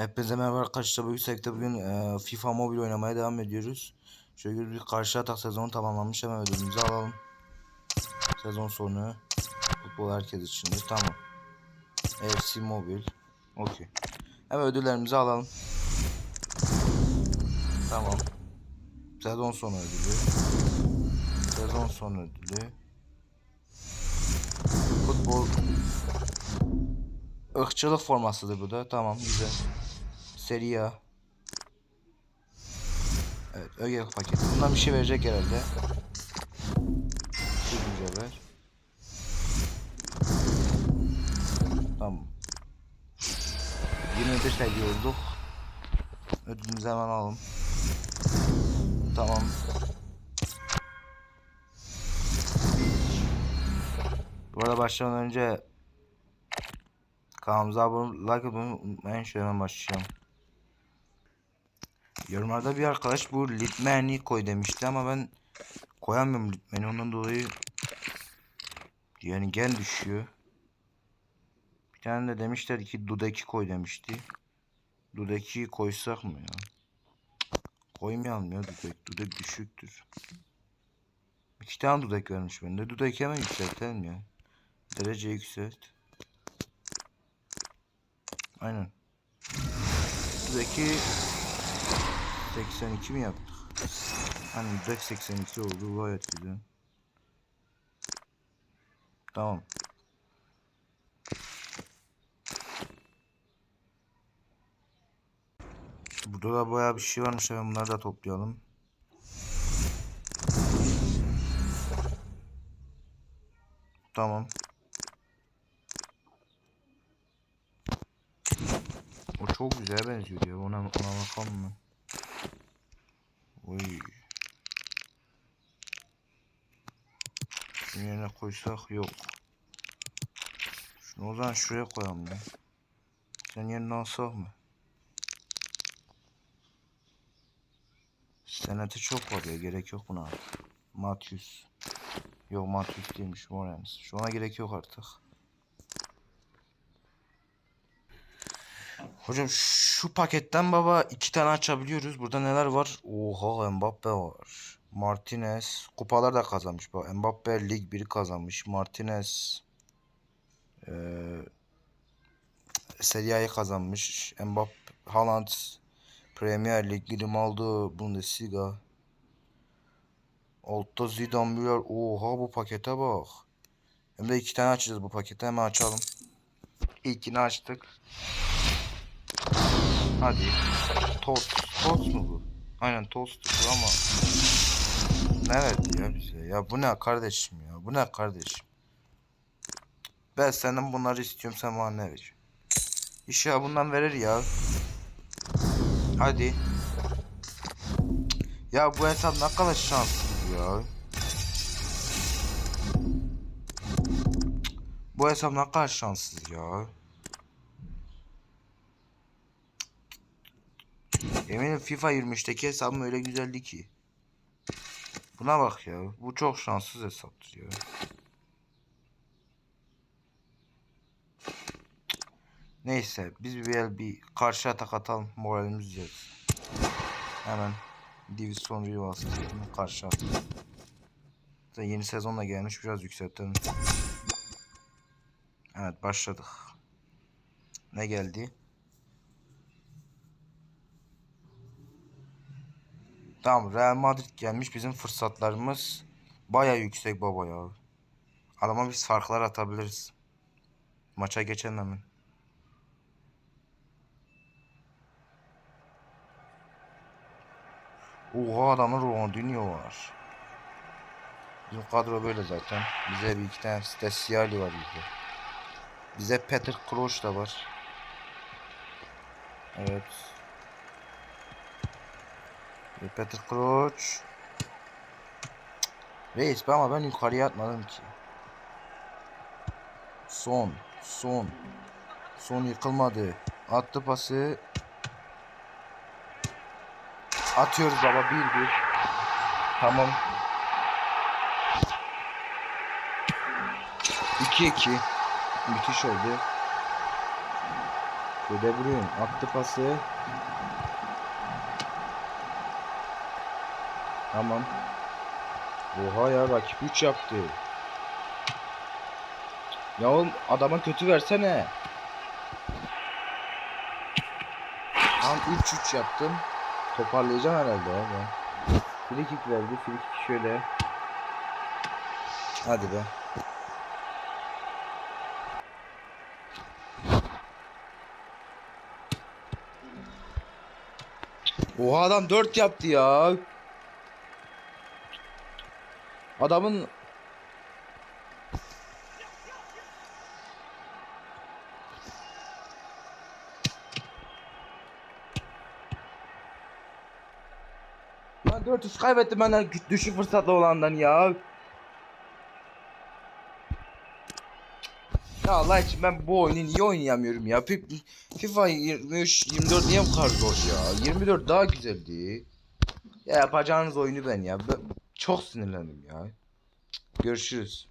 Hepinize merhaba arkadaşlar. Bugün sekte bugün e, FIFA Mobile oynamaya devam ediyoruz. Şöyle bir karşı atak sezonu tamamlanmış. Hemen ödülümüzü alalım. Sezon sonu. Futbol herkes içindir. Tamam. FC Mobile. Okey. Hemen ödüllerimizi alalım. Tamam. Sezon sonu ödülü. Sezon sonu ödülü. Futbol Irkçılık formasıdır bu da. Tamam güzel. Serie A. Evet öge paket. Bundan bir şey verecek herhalde. Bir mücevher. Tamam. 21 TL olduk. Ödülümüzü hemen alalım. Tamam. Bu arada başlamadan önce Kanalımıza abone like atmayı unutmayın. Şöyle başlayalım. Yorumlarda bir arkadaş bu Litman'i koy demişti ama ben koyamıyorum Litman'i ondan dolayı yani gen düşüyor. Bir tane de demişler ki Dudeki koy demişti. Dudeki'yi koysak mı ya? Koymayalım ya Dudek. Dudek düşüktür. İki tane Dudek vermiş bende. Dudek'i hemen yükseltelim ya. Derece yükselt. Aynen. Buradaki 82 mi yaptık? Hani direkt 82 oldu gayet güzel. Tamam. Burada da bayağı bir şey varmış hemen bunları da toplayalım. Tamam. O çok güzel benziyor ya. Ona, ona bakalım mı? Oy. Şunun yerine koysak yok. Şunu o zaman şuraya koyalım ya. Sen yerine alsak mı? Seneti çok var ya gerek yok buna. Matius. Yok Matius değilmiş Morens. Şu ana gerek yok artık. Hocam şu paketten baba iki tane açabiliyoruz. Burada neler var? Oha Mbappe var. Martinez. Kupalar da kazanmış. Bak Mbappe Lig 1 kazanmış. Martinez ee, Serie A'yı kazanmış. Mbappe Haaland Premier Lig Grimaldo Bundesliga Altta Zidane Müller. Oha bu pakete bak. Hem de iki tane açacağız bu paketi. Hemen açalım. İlkini açtık. Hadi. Tost. Tost mu bu? Aynen tost ama. Evet ya bize. Ya bu ne kardeşim ya? Bu ne kardeşim? Ben senden bunları istiyorum sen bana ne ver? İşe bundan verir ya. Hadi. Ya bu hesap ne kadar şanssız ya. Bu hesap ne kadar şanssız ya. Eminim FIFA 23'teki hesabım öyle güzeldi ki. Buna bak ya. Bu çok şanssız hesaptır ya. Neyse biz bir bir karşı atak atalım moralimiz düzelsin. Hemen Division Rivals karşı atak. Yeni sezonla gelmiş biraz yükseltelim. Evet başladık. Ne geldi? Tamam Real Madrid gelmiş bizim fırsatlarımız baya yüksek baba ya. Adama biz farklar atabiliriz. Maça geçelim hemen. Oha adamın Ronaldinho var. Bizim kadro böyle zaten. Bize bir iki tane Stesiali var bizde. Bize Peter Kroos da var. Evet. Peter Crouch. Reis ama ben yukarıya atmadım ki. Son. Son. Son yıkılmadı. Attı pası. Atıyoruz baba 1-1. Tamam. 2-2. Müthiş oldu. De Bruyne attı pası. Tamam. Oha ya rakip 3 yaptı. Ya oğlum adama kötü versene. Tam 3-3 yaptım. Toparlayacağım herhalde ben. Free kick verdi. Free kick şöyle. Hadi be. Oha adam 4 yaptı ya. Adamın Lan 400 kaybettim benden düşük fırsatlı olandan ya. Ya Allah için ben bu oyunu niye oynayamıyorum ya? Fi- FIFA 23 24 niye bu kadar zor ya? 24 daha güzeldi. Ya yapacağınız oyunu ben ya. Ben çok sinirlendim ya. Görüşürüz.